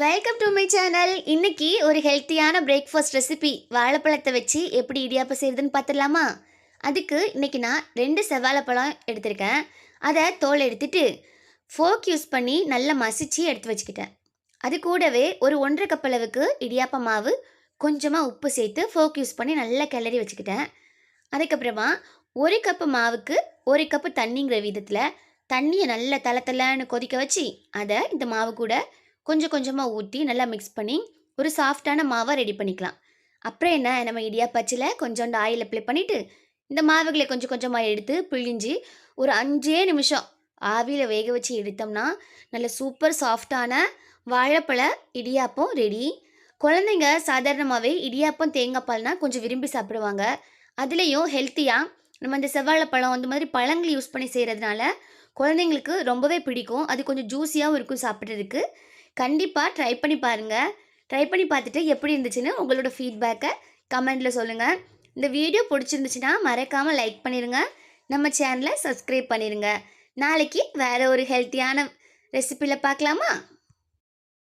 Welcome to my channel இன்னைக்கு ஒரு ஹெல்த்தியான பிரேக்ஃபாஸ்ட் ரெசிபி வாழைப்பழத்தை வச்சு எப்படி இடியாப்பம் செய்யுதுன்னு பார்த்துடலாமா? அதுக்கு இன்னைக்கு நான் ரெண்டு செவ்வாழைப்பழம் எடுத்திருக்கேன். அதை தோல் எடுத்துட்டு ஃபோக் யூஸ் பண்ணி நல்லா மசிச்சு எடுத்து வச்சுக்கிட்டேன். அது கூடவே ஒரு ஒன்றரை கப் அளவுக்கு இடியாப்ப மாவு கொஞ்சமாக உப்பு சேர்த்து ஃபோக் யூஸ் பண்ணி நல்லா கிளறி வச்சுக்கிட்டேன். அதுக்கப்புறமா ஒரு கப்பு மாவுக்கு ஒரு கப்பு தண்ணிங்கிற விதத்தில் தண்ணியை நல்லா தள தலைன்னு கொதிக்க வச்சு அதை இந்த மாவு கூட கொஞ்சம் கொஞ்சமாக ஊற்றி நல்லா மிக்ஸ் பண்ணி ஒரு சாஃப்டான மாவை ரெடி பண்ணிக்கலாம். அப்புறம் என்ன நம்ம இடியாப்பச்சில் கொஞ்சோண்டு ஆயில் அப்ளை பண்ணிவிட்டு இந்த மாவுகளை கொஞ்சம் கொஞ்சமாக எடுத்து பிழிஞ்சு ஒரு அஞ்சே நிமிஷம் ஆவியில் வேக வச்சு எடுத்தோம்னா நல்ல சூப்பர் சாஃப்டான வாழைப்பழ இடியாப்பம் ரெடி குழந்தைங்க சாதாரணமாகவே இடியாப்பம் தேங்காய் பால்னா கொஞ்சம் விரும்பி சாப்பிடுவாங்க. அதுலேயும் ஹெல்த்தியாக நம்ம இந்த செவ்வாழைப்பழம் அந்த மாதிரி பழங்கள் யூஸ் பண்ணி செய்கிறதுனால குழந்தைங்களுக்கு ரொம்பவே பிடிக்கும். அது கொஞ்சம் ஜூஸியாகவும் இருக்கும் சாப்பிட்றதுக்கு. கண்டிப்பாக ட்ரை பண்ணி பாருங்கள் ட்ரை பண்ணி பார்த்துட்டு எப்படி இருந்துச்சுன்னு உங்களோட ஃபீட்பேக்கை கமெண்டில் சொல்லுங்கள் இந்த வீடியோ பிடிச்சிருந்துச்சுன்னா மறக்காமல் லைக் பண்ணிடுங்க நம்ம சேனலை சப்ஸ்கிரைப் பண்ணிடுங்க நாளைக்கு வேறு ஒரு ஹெல்த்தியான ரெசிப்பியில் பார்க்கலாமா?